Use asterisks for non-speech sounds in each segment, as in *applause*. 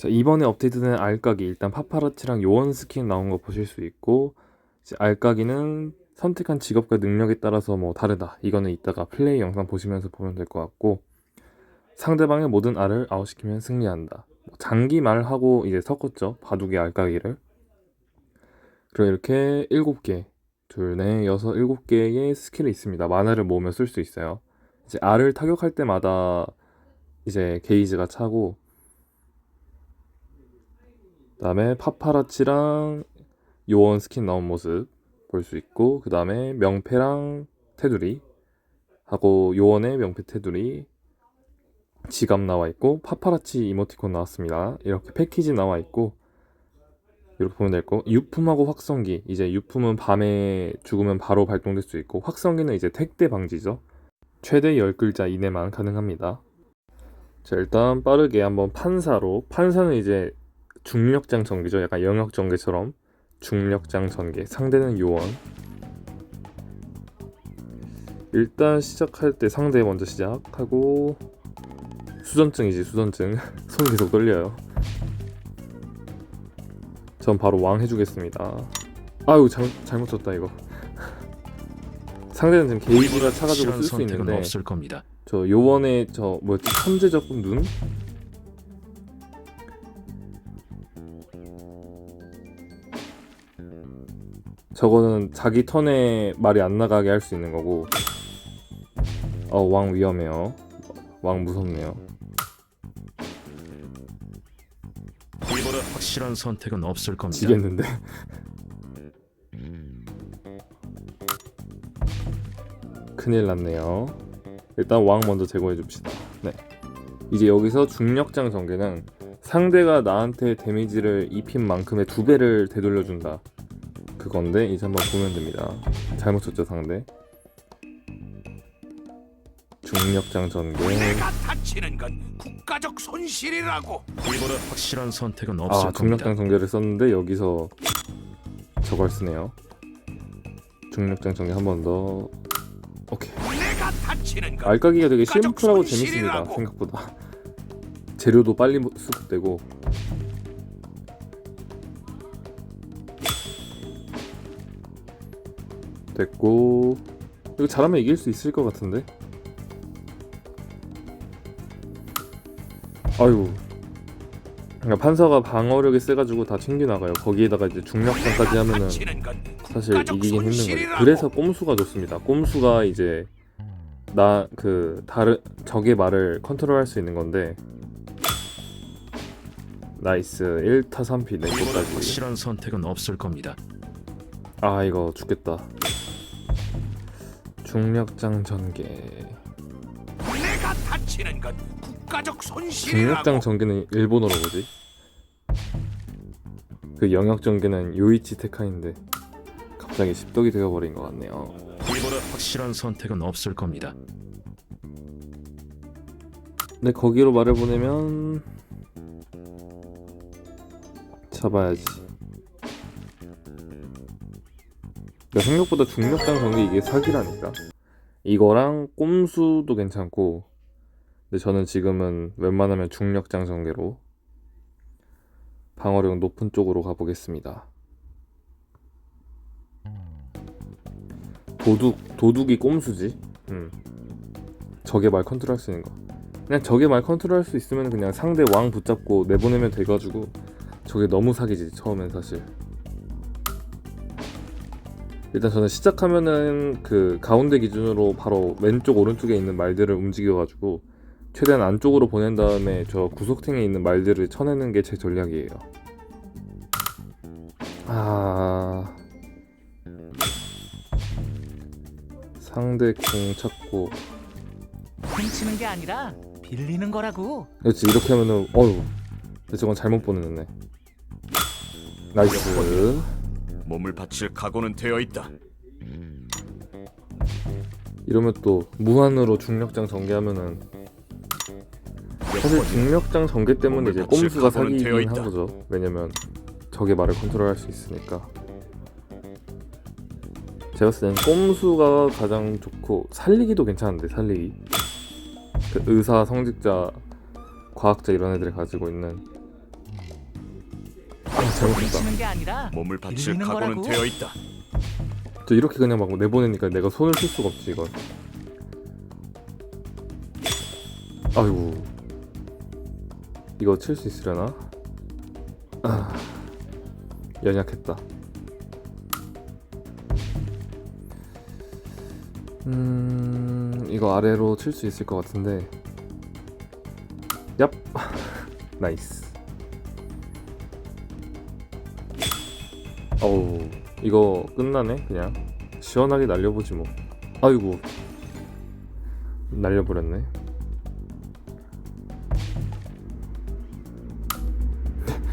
자, 이번에 업데이트된 알까기 일단 파파라치랑 요원 스킨 나온 거 보실 수 있고 알까기는 선택한 직업과 능력에 따라서 뭐 다르다. 이거는 이따가 플레이 영상 보시면서 보면 될 것 같고 상대방의 모든 알을 아웃시키면 승리한다. 뭐 장기 말하고 이제 섞었죠. 바둑의 알까기를. 그리고 이렇게 7개, 둘, 넷, 여섯, 일곱 개의 스킬이 있습니다. 만화를 모으면 쓸 수 있어요. 이제 알을 타격할 때마다 이제 게이지가 차고 그다음에 파파라치랑 요원 스킨 나온 모습 볼 수 있고 그다음에 명패랑 테두리 하고 요원의 명패 테두리 지갑 나와 있고 파파라치 이모티콘 나왔습니다. 이렇게 패키지 나와 있고 이렇게 보면 될 거. 유품하고 확성기. 이제 유품은 밤에 죽으면 바로 발동될 수 있고 확성기는 이제 택대 방지죠. 최대 10글자 이내만 가능합니다. 자, 일단 빠르게 한번 판사로 판사는 이제 중력장 전개죠. 약간 영역 전개처럼 중력장 전개. 상대는 요원. 일단 시작할 때 상대 먼저 시작하고 수전증이지 수전증. *laughs* 손 계속 떨려요. 전 바로 왕 해주겠습니다. 아유 잘, 잘못 쳤다 이거. *laughs* 상대는 지금 게이지가 차가지고 쓸 수 있는데 없을 겁니다. 저 요번에 저 뭐였지 천재적 눈? 저거는 자기 턴에 말이 안 나가게 할 수 있는 거고. 어 왕 위험해요. 왕 무섭네요. 이보다 확실한 선택은 없을 겁니다. 지겠는데? *laughs* 큰일 났네요. 일단 왕 먼저 제거해 줍시다. 네. 이제 여기서 중력장 전개는 상대가 나한테 데미지를 입힌 만큼의 두 배를 되돌려 준다 그건데 이제 한번 보면 됩니다. 잘못 쳤죠 상대? 중력장 전개. 내가 다치는 건 국가적 손실이라고. 이보다 확실한 선택은 없을 아 겁니다. 중력장 전개를 썼는데 여기서 저걸 쓰네요. 중력장 전개 한 번 더. 오케이. 내가 다치는 건 알까기가 되게 심플하고 재밌습니다. 생각보다. 재료도 빨리 수급되고 됐고 이거 잘하면 이길 수 있을 것 같은데 아유 그러니까 판서가 방어력이 세가지고 다 챙겨나가요 거기에다가 이제 중력장까지 하면은 사실 이기긴 힘든. 손실이라고. 그래서 꼼수가 좋습니다. 꼼수가 이제 나 그 다른 적의 말을 컨트롤할 수 있는 건데 나이스 1타 3피 내 것까지 확실한 선택은 없을 겁니다. 아 이거 죽겠다 중력장 전개 내가 다치는 건 국가적 손실이라고. 중력장 전개는 일본어로 뭐지? 그 영역 전개는 요이치 테카인데 갑자기 십덕이 되어버린 것 같네요 이보다 확실한 선택은 없을 겁니다. 근데 거기로 말을 보내면 잡아야지. 그러니까 생각보다 중력장 전개 이게 사기라니까. 이거랑 꼼수도 괜찮고, 근데 저는 지금은 웬만하면 중력장 전개로 방어력 높은 쪽으로 가보겠습니다. 도둑 도둑이 꼼수지. 음. 적의 말 컨트롤 할 수 있는 거. 그냥 적의 말 컨트롤 할 수 있으면 그냥 상대 왕 붙잡고 내보내면 돼가지고 저게 너무 사기지 처음엔 사실 일단 저는 시작하면은 그 가운데 기준으로 바로 왼쪽 오른쪽에 있는 말들을 움직여가지고 최대한 안쪽으로 보낸 다음에 저 구석탱에 있는 말들을 쳐내는 게 제 전략이에요. 아. 상대 공 찾고. 훔치는 게 아니라 빌리는 거라고. 그렇지 이렇게 하면은 어휴. 근데 저건 잘못 보냈네. 나이스 몸을 바칠 각오는 되어 있다. 이러면 또 무한으로 중력장 전개하면은 사실 중력장 전개 때문에 이제 꼼수가 사기긴 한. 거죠 왜냐면 적의 말을 컨트롤할 수 있으니까 제가 땐 꼼수가 가장 좋고 살리기도 괜찮은데 살리기 그 의사 성직자 과학자 이런 애들이 가지고 있는 아 잘못했다 훔치는 게 아니라 몸을 바칠 각오는 거라고. 되어 있다. 저 이렇게 그냥 막 내보내니까 내가 손을 쓸 수가 없지 이건 아이고. 이거 칠 수 있으려나? 아 연약했다. 음 이거 아래로 칠 수 있을 것 같은데. 얍. *laughs* 나이스 어우 이거 끝나네 그냥 시원하게 날려보지 뭐 아이고 날려버렸네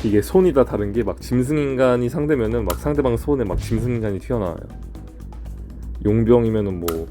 *laughs* 이게 손이 다 다른 게 막 짐승인간이 상대면은 막 상대방 손에 막 짐승인간이 튀어나와요 용병이면은 뭐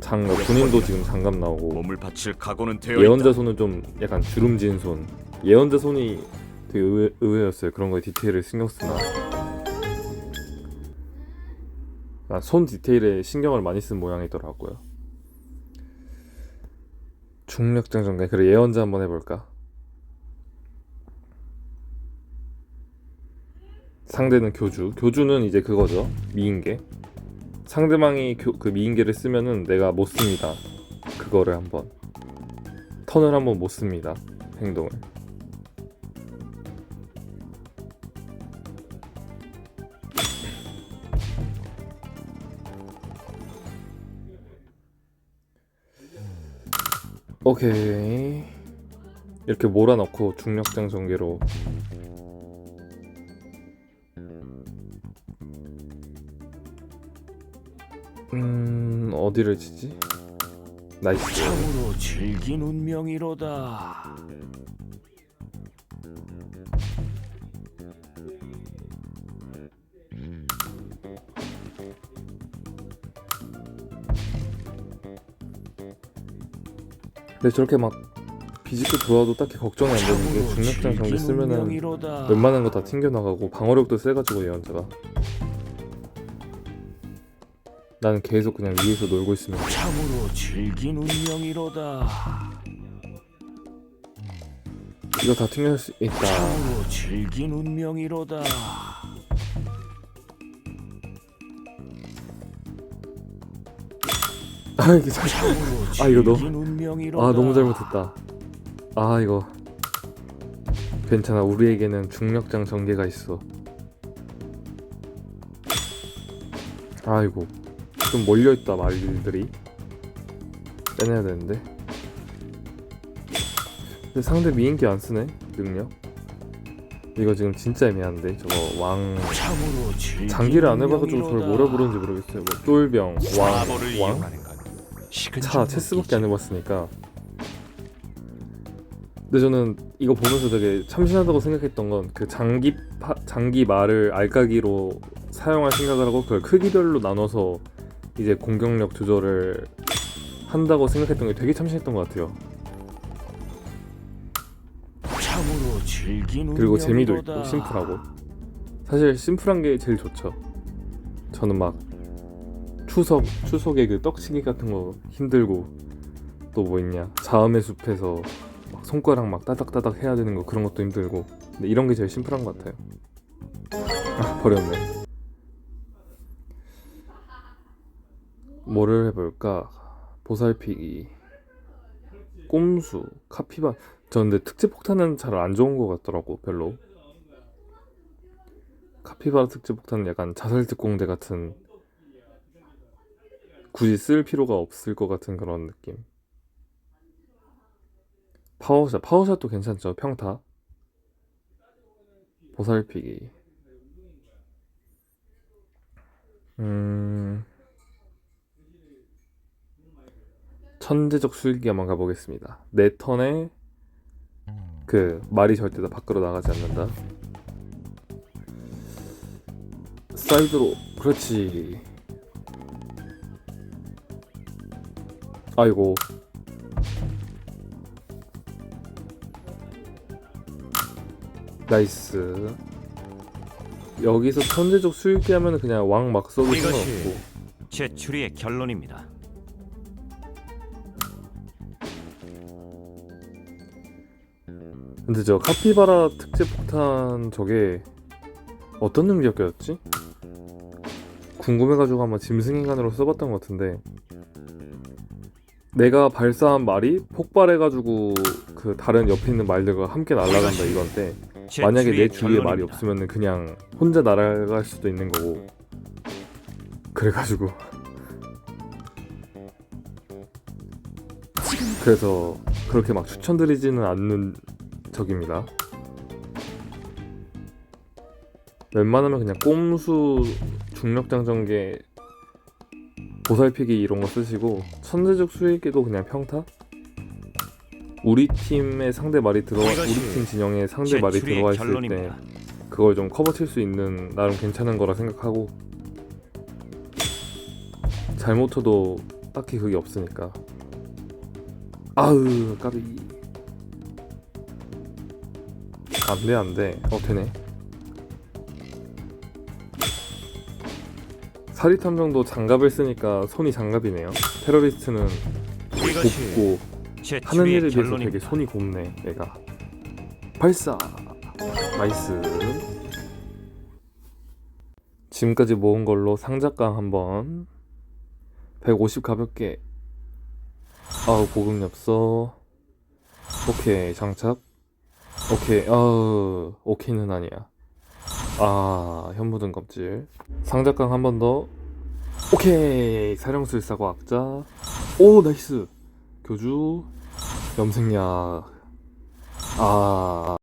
장갑 군인도 지금 장갑 나오고 몸을 바칠 각오는 되어 예언자. 손은 좀 약간 주름진 손. 예언자 손이 되게 의외, 의외였어요. 그런 거에 디테일을 신경 쓰나. 손 디테일에 신경을 많이 쓴 모양이더라고요. 중력장 전개. 그래 예언자 한번 해볼까? 상대는 교주. 교주는 이제 그거죠. 미인계. 상대방이 교, 그 미인계를 쓰면은 내가 못 씁니다. 그거를 한번. 턴을 한번 못 씁니다. 행동을. 오케이. 이렇게 몰아넣고 중력장 전개로 음 어디를 치지? 나이스. 참으로 질긴 운명이로다. 근데 저렇게 막 비집고 들어와도 딱히 걱정이 안 되는 게 중력장 전개 쓰면은 웬만한 거 다 튕겨 나가고 방어력도 세가지고 예언자가 나는 계속 그냥 위에서 놀고 있으면 돼. 참으로 질긴 운명이로다. 이거 다 튕겨낼 수 있다 참으로 질긴 운명이로다. 아 이게 잘... 아, 이거 너무-. 아 너무 잘못했다. 아 이거. 괜찮아. 우리에게는 중력장 전개가 있어. 아이고. 좀 몰려있다 말들이. 빼내야 되는데. 근데 상대 미인기 안 쓰네 능력? 이거 지금 진짜 애매한데 저거 왕. 장기를 안 해봐가지고 저걸 운명이로다. 뭐라 부르는지 모르겠어요. 뭐 쫄병 왕, 마법을 왕? 차 체스밖에 안 해봤으니까 근데 저는 이거 보면서 되게 참신하다고 생각했던 건 그 장기 파, 장기 말을 알까기로 사용할 생각을 하고 그걸 크기별로 나눠서 이제 공격력 조절을 한다고 생각했던 게 되게 참신했던 것 같아요. 그리고 재미도. 있고 심플하고 사실 심플한 게 제일 좋죠. 저는 막 추석 추석에 그 떡치기 같은 거 힘들고 또 뭐 있냐 자음의 숲에서 막 손가락 막 따닥따닥 해야 되는 거 그런 것도 힘들고 근데 이런 게 제일 심플한 것 같아요. 아 버렸네. 뭐를 해볼까? 보살피기, 꼼수, 카피바. 저 근데 특제 폭탄은 잘 안 좋은 것 같더라고 별로. 카피바라 특제 폭탄은 약간 자살 특공대 같은 굳이 쓸 필요가 없을 것 같은 그런 느낌. 파워샷, 파워샷도 괜찮죠 평타. 보살피기. 음. 천재적 술기 한번 가보겠습니다. 내 턴에 그 말이 절대 다 밖으로 나가지 않는다. 사이드로 그렇지. 아이고. 나이스. 여기서 천재적 수익기 하면 그냥 왕 막 써도 상관없고. 제 추리의 결론입니다. 근데 저 카피바라 특제 폭탄 저게 어떤 능력이었지? 궁금해가지고 한번 짐승인간으로 써봤던 것 같은데 내가 발사한 말이 폭발해가지고 그 다른 옆에 있는 말들과 함께 날아간다 이건데 제 만약에 내 주위에 말이. 없으면 그냥 혼자 날아갈 수도 있는 거고. 그래가지고. 그래서 그렇게 막 추천드리지는 않는 적입니다. 웬만하면 그냥 꼼수 중력장전계 보살피기 이런 거 쓰시고 천재적 수익기도 그냥 평타? 우리 팀의 상대 말이 들어와 우리 이것이 팀 진영에 상대 제 말이 들어와 있을 때. 그걸 좀 커버 칠 수 있는 나름 괜찮은 거라 생각하고 잘못 쳐도 딱히 그게 없으니까. 아으 까비. 안돼 안돼. 어 되네 사리탐정도 장갑을 쓰니까 손이 장갑이네요. 테러리스트는 곱고 제 하는 일에 비해서. 되게 손이 곱네 얘가. 발사! 나이스. 지금까지 모은 걸로 상작강 한번 150 가볍게. 아우 보급 엽서 오케이 장착. 오케이 아우 오케이는 아니야 아 현무등 껍질. 상작강 한 번 더. 오케이. 사령술사고 악자. 오 나이스. 교주. 염색약. 아